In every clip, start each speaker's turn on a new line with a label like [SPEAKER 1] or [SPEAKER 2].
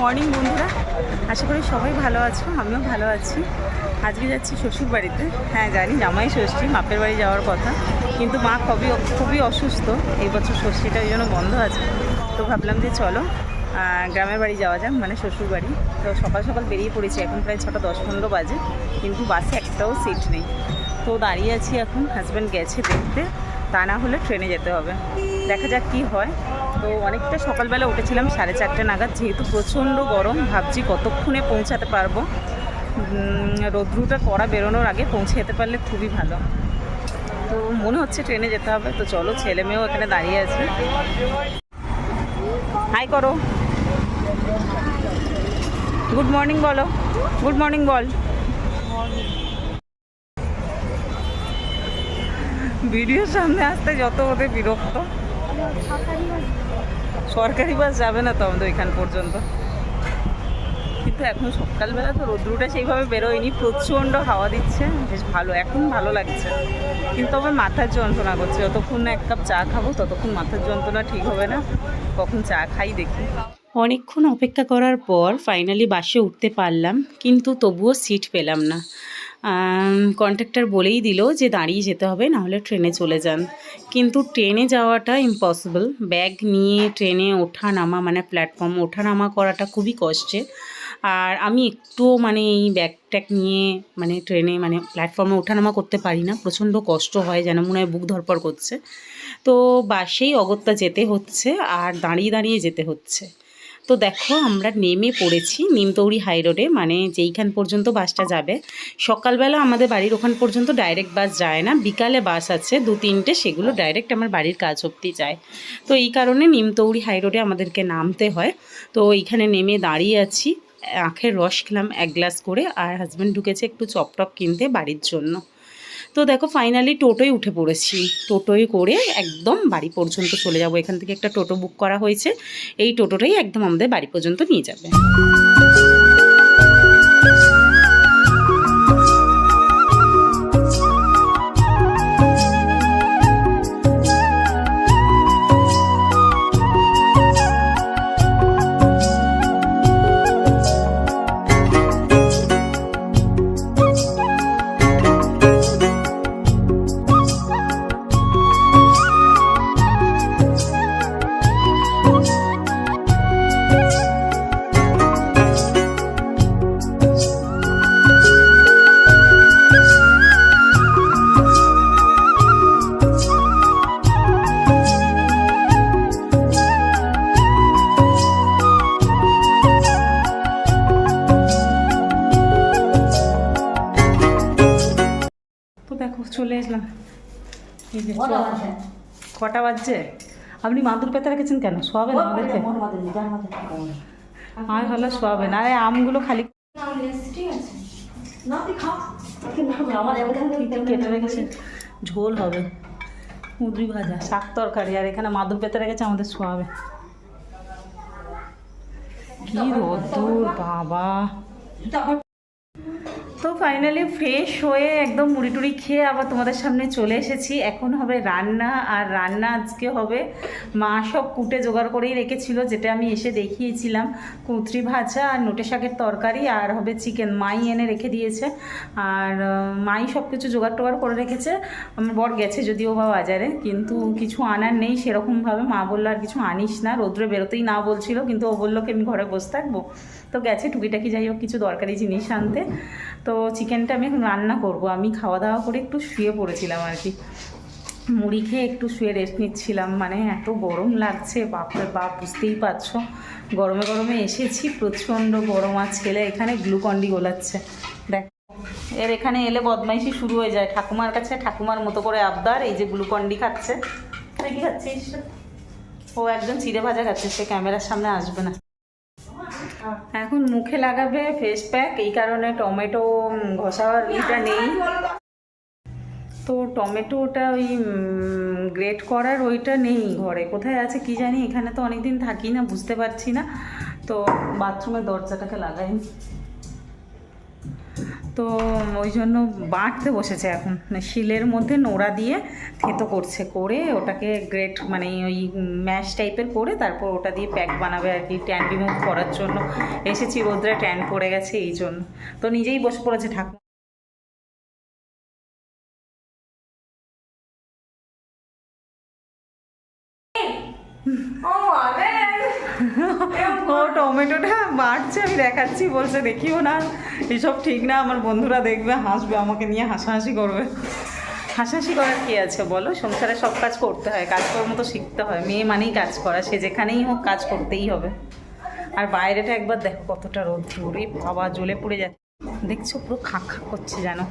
[SPEAKER 1] Morning বন্ধুরা। আশা করি সবাই ভালো আছো, আমিও ভালো আছি। আজকে যাচ্ছি শ্বশুর বাড়িতে। হ্যাঁ জানি জামাই ষষ্ঠী, মাপের বাড়ি যাওয়ার কথা। কিন্তু মা খুবই খুবই অসুস্থ। এই বছর ষষ্ঠীটা ওই জন্য বন্ধ আছে। তো ভাবলাম যে চলো গ্রামের বাড়ি যাওয়া যাক মানে শ্বশুর বাড়ি। তো সকাল সকাল বেরিয়ে পড়েছি, এখন প্রায় ছটা দশ পনেরো বাজে। কিন্তু বাসে একটাও সিট নেই। তো দাঁড়িয়ে আছি এখন হাজব্যান্ড গেছে দেখতে। তা না হলে ট্রেনে যেতে হবে। দেখা যাক কি হয়। তো অনেকটা সকালবেলা উঠেছিলাম সাড়ে চারটে নাগাদ। যেহেতু প্রচণ্ড গরম, ভাবছি কতক্ষণে পৌঁছাতে পারব। রৌদ্রুটা কড়া বেরোনোর আগে পৌঁছে যেতে পারলে খুবই ভালো। তো মনে হচ্ছে ট্রেনে যেতে হবে। তো চলো, ছেলে মেয়েও এখানে দাঁড়িয়ে আছে। হাই করো। গুড মর্নিং বলো। গুড মর্নিং বল। ভিডিওর সামনে আসতে যত ওদের বিরক্ত। সরকারি বাস যাবে না তো আমাদের এখান পর্যন্ত। কিন্তু এখন সকালবেলা তো রোদ্রুটা সেইভাবে বেরোয়নি, প্রচণ্ড হাওয়া দিচ্ছে, বেশ ভালো, এখন ভালো লাগছে। কিন্তু আমার মাথার যন্ত্রণা করছে, যতক্ষণ না এক কাপ চা খাব ততক্ষণ মাথার যন্ত্রণা ঠিক হবে না, কখন চা খাই দেখি।
[SPEAKER 2] অনেকক্ষণ অপেক্ষা করার পর ফাইনালি বাসে উঠতে পারলাম, কিন্তু তবুও সিট পেলাম না। কন্ট্রাক্টর বলেই দিল যে দাঁড়িয়ে যেতে হবে, নাহলে ট্রেনে চলে যান। কিন্তু ট্রেনে যাওয়াটা ইম্পসিবল ব্যাগ নিয়ে ট্রেনে ওঠা নামা মানে প্ল্যাটফর্ম ওঠা নামা করাটা খুবই কষ্টের। আর আমি একটুও মানে এই ব্যাগ ট্যাগ নিয়ে মানে ট্রেনে মানে প্ল্যাটফর্মে ওঠানামা করতে পারি না। প্রচণ্ড কষ্ট হয়, যেন মনে হয় বুক ধরপড় করছে। তো বাসেই অগত্যা যেতে হচ্ছে, আর দাঁড়িয়ে দাঁড়িয়ে যেতে হচ্ছে। তো দেখো, আমরা নেমে পড়েছি নিমতৌড়ি হাই রোডে মানে যেইখান পর্যন্ত বাসটা যাবে। সকালবেলা আমাদের বাড়ির ওখান পর্যন্ত ডাইরেক্ট বাস যায় না, বিকালে বাস আছে, দু তিনটে, সেগুলো ডাইরেক্ট আমার বাড়ির কাজ অবধি যায়। তো এই কারণে নিমতৌড়ি হাই রোডে আমাদেরকে নামতে হয়। তো এইখানে নেমে দাঁড়িয়ে আছি, আখের রস খেলাম এক গ্লাস করে, আর হাজব্যান্ড ঢুকেছে একটু চপটপ কিনতে বাড়ির জন্য। তো দেখো ফাইনালি টোটোয় উঠে পড়েছি। টোটোয় করে একদম বাড়ি পর্যন্ত চলে যাব। এখান থেকে একটা টোটো বুক করা হয়েছে। এই টোটোটাই একদম আমাদের বাড়ি পর্যন্ত নিয়ে যাবে।
[SPEAKER 1] দেখো এই যে কটা বাজছে? আপনি মাদুর পেতে রেখেছেন কেন? শোয়াবেন আমাদেরকে। আমি ভালো শোয়াবেন। আরে আমগুলো খালি কেটে রেখেছে ঝোল হবে। মুদ্রি ভাজা শাক তরকারি আর এখানে মাদুর পেতে রেখেছে আমাদের শোয়াবে। কি রোদ্দুর বাবা। তো ফাইনালি ফ্রেশ হয়ে একদম মুড়ি টুড়ি খেয়ে আবার তোমাদের সামনে চলে এসেছি। এখন হবে রান্না আর রান্না আজকে হবে মা সব কুটে জোগাড় করেই রেখেছিল, যেটা আমি এসে দেখিয়েছিলাম। কুঁতরি ভাজা আর নোটে শাকের তরকারি আর হবে চিকেন মাই এনে রেখে দিয়েছে। আর মাই সব কিছু জোগাড় টোগাড় করে রেখেছে। আমার বর গেছে যদিও বা বাজারে, কিন্তু কিছু আনার নেই সেরকমভাবে। মা বলল, আর কিছু আনিস না, রোদ্রে বেরোতেই না বলছিল, কিন্তু ও বলল কি, আমি ঘরে বসে থাকব? তো গেছে টুকিটাকি, যাই হোক, কিছু দরকারি জিনিস আনতে। তো চিকেনটা আমি রান্না করব। আমি খাওয়া দাওয়া করে একটু শুয়ে পড়েছিলাম আর কি। মুড়ি খেয়ে একটু শুয়ে রেস্ট নিচ্ছিলাম। মানে এত গরম লাগছে বাপরে বাপ, বুঝতেই পারছ। গরমে গরমে এসেছি, প্রচণ্ড গরম। আর ছেলে এখানে গ্লুকন্ডি গোলাচ্ছে। দেখ, এর এখানে এলে বদমাইশি শুরু হয়ে যায়। ঠাকুমার কাছে ঠাকুমার মতো করে আবদার, এই যে গ্লুকন্ডি খাচ্ছে। কি খাচ্ছিস? ও একজন চিড়ে ভাজা খাচ্ছে, সে ক্যামেরার সামনে আসবে না। এখন মুখে লাগাবে ফেস প্যাক এই কারণে টমেটো ঘষাওয়ার ইটা নেই। তো টমেটোটা ওই গ্রেট করার ওইটা নেই ঘরে। কোথায় আছে কি জানি, এখানে তো অনেকদিন থাকি না, বুঝতে পারছি না। তো বাথরুমের দরজাটাকে লাগাই তো ওই জন্য বাঁটতে বসেছে এখন। মানে শিলের মধ্যে নোড়া দিয়ে থেতো করছে, করে ওটাকে গ্রেট মানে ওই ম্যাশ টাইপের করে তারপর ওটা দিয়ে প্যাক বানাবে আর কি। ট্যান রিমুভ করার জন্য। এসেছি রোদ্রে ট্যান পড়ে গেছে এই জন্য। তো নিজেই বসে পড়েছে ঠাকুর
[SPEAKER 3] টমেটোটা বাড়ছে আমি দেখাচ্ছি, বলছে, দেখিও না, এসব ঠিক না, আমার বন্ধুরা দেখবে, হাসবে, আমাকে নিয়ে হাসাহাসি করবে। হাসাহাসি করার কি আছে বলো? সংসারে সব কাজ করতে হয়, কাজকর্ম তো শিখতে হয়, মেয়ে মানেই কাজ করা, সে যেখানেই হোক কাজ করতেই হবে। আর বাইরেটা একবার দেখো কতটা রোদ জোরে বাবা, জ্বলে পড়ে যাচ্ছে। দেখছ, পুরো খাঁ খাঁ করছে জানো?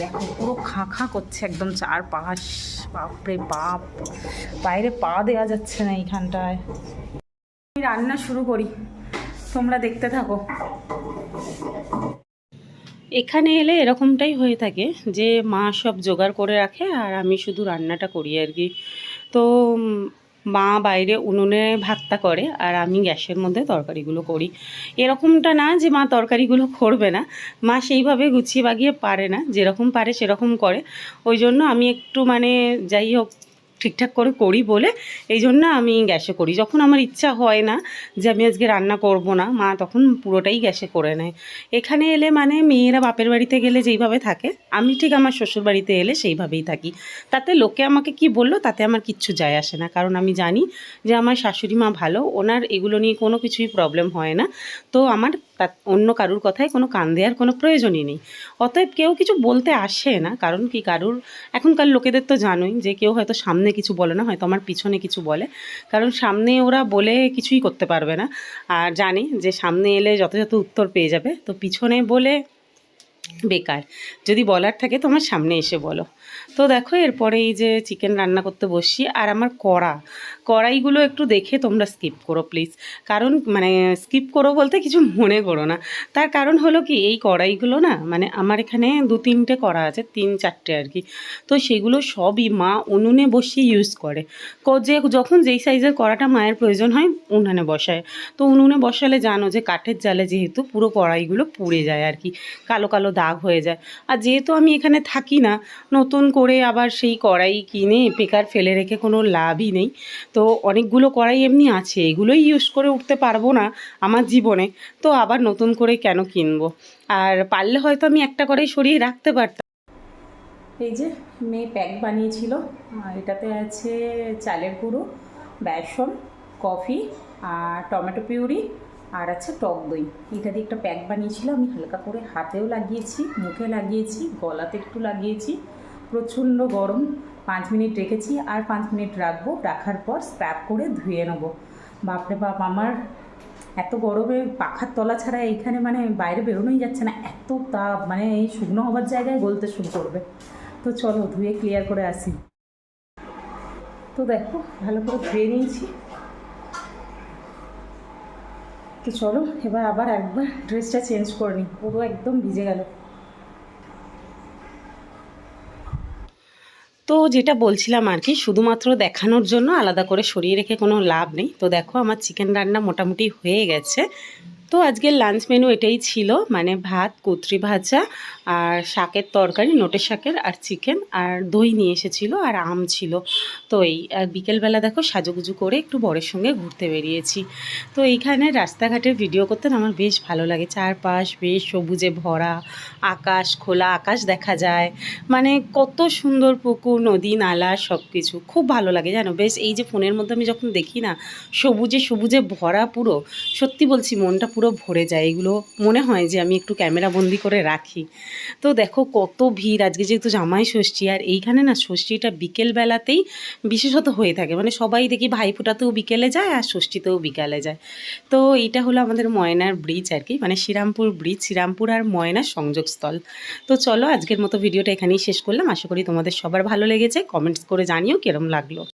[SPEAKER 3] দেখো, পুরো খাঁ খাঁ করছে একদম চারপাশ, বাপরে বাপ। বাইরে পা দেওয়া যাচ্ছে না এইখানটায়। রান্না শুরু করি। তোমরা দেখতে থাকো।
[SPEAKER 1] এখানে এলে এরকমটাই হয়ে থাকে যে, মা সব জোগাড় করে রাখে আর আমি শুধু রান্নাটা করি আর কি। তো মা বাইরে উনুনে ভাতটা করে আর আমি গ্যাসের মধ্যে তরকারিগুলো করি। এরকমটা না যে, মা তরকারিগুলো করবে না। মা সেইভাবে গুছিয়ে বাগিয়ে পারে না। যেরকম পারে সেরকম করে। ওই জন্য আমি একটু মানে যাই হোক ঠিকঠাক করে করি বলে এই জন্য আমি গ্যাসে করি। যখন আমার ইচ্ছা হয় না যে আমি আজকে রান্না করব না, মা তখন পুরোটাই গ্যাসে করে নেয়। এখানে এলে মানে মেয়েরা বাপের বাড়িতে গেলে যেইভাবে থাকে, আমি ঠিক আমার শ্বশুর বাড়িতে এলে সেইভাবেই থাকি। তাতে লোকে আমাকে কি বলল তাতে আমার কিচ্ছু যায় আসে না, কারণ আমি জানি যে আমার শাশুড়ি মা ভালো, ওনার এগুলো নিয়ে কোনো কিছুই প্রবলেম হয় না। তো আমার তা অন্য কারুর কথায় কোনো কান দেওয়ার কোনো প্রয়োজনই নেই। অতএব কেউ কিছু বলতে আসে না, কারণ কি কারুর, এখনকার লোকেদের তো জানোই যে কেউ হয়তো সামনে কিছু বলে না, হয়তো আমার পিছনে কিছু বলে। কারণ সামনে ওরা বলে কিছুই করতে পারবে না। আর জানে যে সামনে এলে যথাযথ উত্তর পেয়ে যাবে। তো পিছনে বলে বেকার। যদি বলার থাকে তোমার সামনে এসে বলো। তো দেখো, এরপরে এই যে চিকেন রান্না করতে বসি আর আমার কড়া। কড়াইগুলো একটু দেখে তোমরা স্কিপ করো প্লিজ কারণ মানে স্কিপ করো বলতে কিছু মনে করো না। তার কারণ হলো কি, এই কড়াইগুলো না মানে আমার এখানে দু তিনটে কড়া আছে, তিন চারটে আর কি। তো সেগুলো সবই মা উনুনে বসিয়ে ইউজ করে। যে যখন যেই সাইজের কড়াটা মায়ের প্রয়োজন হয়, উনুনে বসায়। তো উনুনে বসালে জানো যে, কাঠের জালে যেহেতু পুরো কড়াইগুলো পুড়ে যায় আর কি, কালো কালো দাগ হয়ে যায়। আর যেহেতু আমি এখানে থাকি না, নতুন করে আবার সেই কড়াই কিনে বেকার ফেলে রেখে কোনো লাভই নেই। তো অনেকগুলো কড়াই এমনি আছে, এগুলোই ইউজ করে উঠতে পারব না আমার জীবনে। তো আবার নতুন করে কেন কিনবো? আর পারলে হয়তো আমি একটা কড়াই সরিয়ে রাখতে পারতাম। এই যে মেয়ে প্যাক বানিয়েছিল এটাতে আছে চালের গুঁড়ো, বেসন, কফি, আর টমেটো পিউরি, আর আছে টক দই। এটা দিয়ে একটা প্যাক বানিয়েছিল, আমি হালকা করে হাতেও লাগিয়েছি, মুখে লাগিয়েছি, গলাতে একটু লাগিয়েছি। প্রচণ্ড গরম। পাঁচ মিনিট রেখেছি আর পাঁচ মিনিট রাখব। রাখার পর স্ক্র্যাপ করে ধুয়ে নেব। বাপরে বাপ, আমার এত গরমে পাখার তলা ছাড়া এইখানে মানে বাইরে বেরোনোই যাচ্ছে না। এত তাপ মানে এই শুকনো হবার জায়গায় গলতে শুরু করবে। তো চলো ধুয়ে ক্লিয়ার করে আসি। তো দেখো, ভালো করে ধুয়ে নিয়েছি। তো চলো, এবার আবার একবার ড্রেসটা চেঞ্জ করে নিই। পুরো একদম ভিজে গেল। তো যেটা বলছিলাম আর কি, শুধুমাত্র দেখানোর জন্য আলাদা করে সরিয়ে রেখে কোনো লাভ নেই। তো দেখো আমার চিকেন রান্না মোটামুটি হয়ে গেছে। তো আজকের লাঞ্চ মেনু এটাই ছিল। মানে ভাত, কুত্রি ভাজা আর শাকের তরকারি, নোটের শাকের আর চিকেন আর দই নিয়ে এসেছিল আর আম ছিল। তো এই, আর বিকেলবেলা দেখো সাজুগুজু করে একটু বরের সঙ্গে ঘুরতে বেরিয়েছি। তো এইখানে রাস্তাঘাটের ভিডিও করতে আমার বেশ ভালো লাগে। চারপাশ বেশ সবুজে ভরা, আকাশ খোলা, আকাশ দেখা যায়। মানে কত সুন্দর পুকুর, নদী, নালা সব কিছু খুব ভালো লাগে জানো। বেশ এই যে ফোনের মধ্যে আমি যখন দেখি না, সবুজে সবুজে ভরা পুরো, সত্যি বলছি মনটা পুরো ভরে যায়। এগুলো মনে হয় যে আমি একটু ক্যামেরা বন্দি করে রাখি। তো দেখো কত ভিড়। আজকে যেহেতু জামাই ষষ্ঠী, আর এইখানে না ষষ্ঠীটা বিকেলবেলাতেই বিশেষত হয়ে থাকে। মানে সবাই দেখি ভাইফোঁটাতেও বিকেলে যায়, আর ষষ্ঠীতেও বিকালে যায়। তো এইটা হলো আমাদের ময়নার ব্রিজ আর কি। মানে শ্রীরামপুর ব্রিজ, শ্রীরামপুর আর ময়নার সংযোগস্থল। তো চলো আজকের মতো ভিডিওটা এখানেই শেষ করলাম। আশা করি তোমাদের সবার ভালো লেগেছে। কমেন্টস করে জানিও কিরম লাগল।